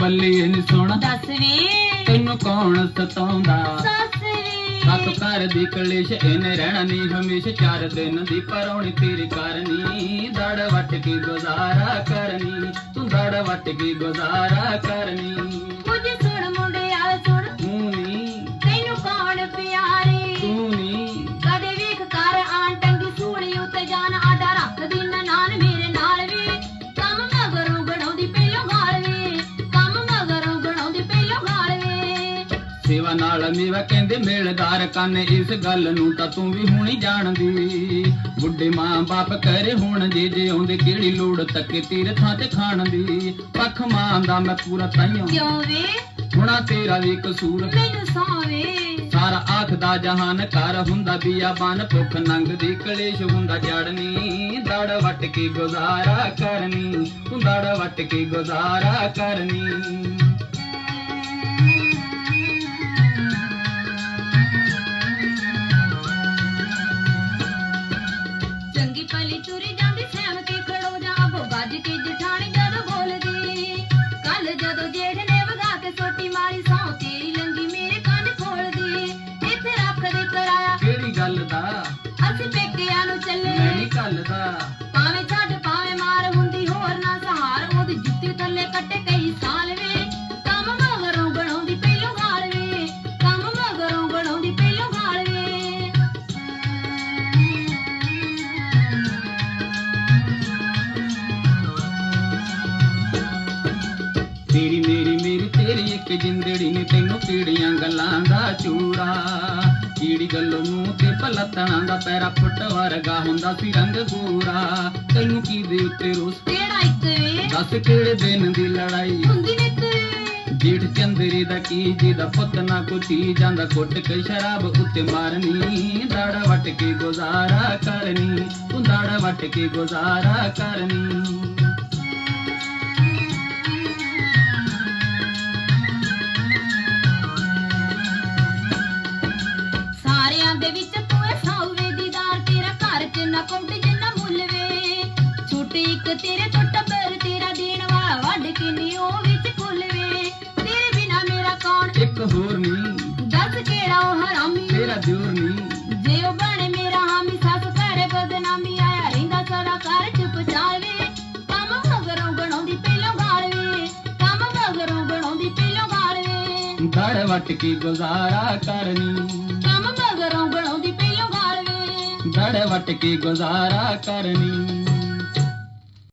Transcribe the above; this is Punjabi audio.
ਬੱਲੀਏ ਨੀ ਸੁਣ। ਦੱਸ ਵੇ। ਤੈਨੂੰ ਕੌਣ ਸਤਾਉਂਦਾ? ਸੱਸ ਵੇ। ਸਤ ਘਰ ਦੀ ਕਲੇਸ਼ ਇਹਨੇ ਰਹਿਣਾ ਨਹੀਂ ਹਮੇਸ਼ਾ। ਚਾਰ ਦਿਨ ਦੀ ਪਰੌਣੀ ਤੇਰੀ ਕਰਨੀ। ਦੜ ਵੱਟ ਕੇ ਗੁਜ਼ਾਰਾ ਕਰਨੀ। ਤੂੰ ਦੜ ਵੱਟ ਕੇ ਗੁਜ਼ਾਰਾ ਕਰਨੀ। ਮੇਵਾ ਕਹਿੰਦੇ ਮੇਲਦਾਰ ਕੰਨ ਇਸ ਗੱਲ ਨੂੰ ਤਾਂ ਤੂੰ ਵੀ ਹੁਣੀ ਜਾਣਦੀ। ਬੁੱਢੇ ਮਾਂ ਬਾਪ ਕਰੇ ਹੁਣ ਜੇ ਜੇ ਆਉਂਦੇ ਕਿਹੜੀ ਲੋੜ ਤੱਕੇ ਤੀਰ ਥਾਂ ਤੇ ਖਾਣ ਦੀ? ਪੱਖ ਮਾਂ ਦਾ ਮੈਂ ਪੂਰਾ ਤਾਈਓ। ਕਿਉਂ ਵੇ? ਹੁਣਾ ਤੇਰਾ ਵੀ ਕਸੂਰ। ਮੈਨੂੰ ਸੌਵੇ ਸਾਰਾ ਆਖਦਾ ਜਹਾਨ ਕਰ ਹੁੰਦਾ ਬੀਆਬਾਨ ਭੁੱਖ ਨੰਗ ਦੀ ਕਲੇਸ਼ ਹੁੰਦਾ ਜੜਨੀ। ਦੜ ਵੱਟ ਕੇ ਗੁਜ਼ਾਰਾ ਕਰਨੀ ਤੂੰ ਦੜ ਵੱਟ ਕੇ ਗੁਜ਼ਾਰਾ ਕਰਨੀ। ਚੰਗੀ ਤੁਰੀ ਜਾਂਦੀ ਸਹਿਮ ਕੇ ਖੜੋ ਜਾ ਅਬੋ ਗੱਜ ਕੇ ਜਠਾਣੀ ਜਦੋਂ ਬੋਲਦੀ। ਕੱਲ ਜਦੋਂ ਜੇਠ ਨੇ ਵਗਾ ਕੇ ਸੋਟੀ ਮਾਰੀ ਮੇਰੀ ਇੱਕ ਜਿੰਦੜੀ ਨੇ ਤੈਨੂੰ ਕੀੜੀਆਂ ਗੱਲਾਂ ਦਾ ਚੂੜਾ। ਕੀੜੀ ਗੱਲੋਂ ਨੂੰ ਤੇ ਪਲਤਣਾ ਦਾ ਪੈਰਾ ਫੁੱਟ ਵਰਗਾ ਹੁੰਦਾ ਸੀ ਰੰਗ ਗੋਰਾ ਤੈਨੂੰ ਕੀ ਦੇ ਉੱਤੇ ਰੋਸ ਕਿਹੜਾ ਇੱਕ ਵੇ? ਦੱਸ ਕਿਹੜੇ ਦਿਨ ਦੀ ਲੜਾਈ? ਹੁੰਦੀ ਵੇ। ਜੀਠ ਚੰਦਰੀ ਦਾ ਕੀ ਜਿਹਦਾ ਪੁੱਤ ਨਾ ਕੁੱਟੀ ਜਾਂਦਾ ਕੁੱਟ ਕੇ ਸ਼ਰਾਬ ਉੱਤੇ ਮਾਰਨੀ। ਦਾੜਾ ਵੱਟ ਕੇ ਗੁਜ਼ਾਰਾ ਕਰਨੀ। ਤੂੰ ਦਾੜਾ ਵੱਟ ਕੇ ਗੁਜ਼ਾਰਾ ਕਰਨੀ। ਦੇ ਵਿੱਚ ਤੂੰ ਦੀਦਾਰ ਤੇਰਾ ਘਰ ਚ ਨਾ ਕੁੰਡ ਜਿੰਨਾ ਮੁੱਲ ਵੇ। ਛੁੱਟ ਇੱਕ ਤੇਰੇ ਤੋਂ ਟੱਬਰ ਤੇਰਾ ਦੇਣ ਵਾਲਾ ਵੱਢ ਕੇ ਨੀ ਉਹ ਵਿੱਚ ਖੁੱਲ ਵੇ। ਤੇਰੇ ਬਿਨਾ ਮੇਰਾ ਕੌਣ? ਇੱਕ ਹੋਰ ਨਹੀਂ। ਦੱਸ ਕਿਹੜਾ ਉਹ ਹਰਾਮੀ? ਤੇਰਾ ਦਿਓਰ ਨਹੀਂ। ਜੇ ਉਹ ਬਣੇ ਮੇਰਾ ਹਾਮੀ ਸੱਸ ਘਰੇ ਬਦਨਾਮੀ ਆਇਆ ਰਹਿੰਦਾ ਸਦਾ ਘਰ ਚੁੱਪ ਜਾਵੇ ਕੰਮ ਮਗਰੋਂ ਬਣਾਉਂਦੀ ਪਹਿਲੋਂ ਗਾਲ ਵੇ। ਕੰਮ ਮਗਰੋਂ ਬਣਾਉਂਦੀ ਪਹਿਲੋਂ ਗਾਲ ਵੇ। ਦਾੜ ਵੱਟ ਕੇ ਗੁਜ਼ਾਰਾ ਕਰਨੀ। ਕੰਮ ਮਗਰੋਂ ਬਣਾਉਂਦੀ ਪਹਿਲੋਂ ਵੱਟ ਕੇ ਗੁਜ਼ਾਰਾ ਕਰਨੀ।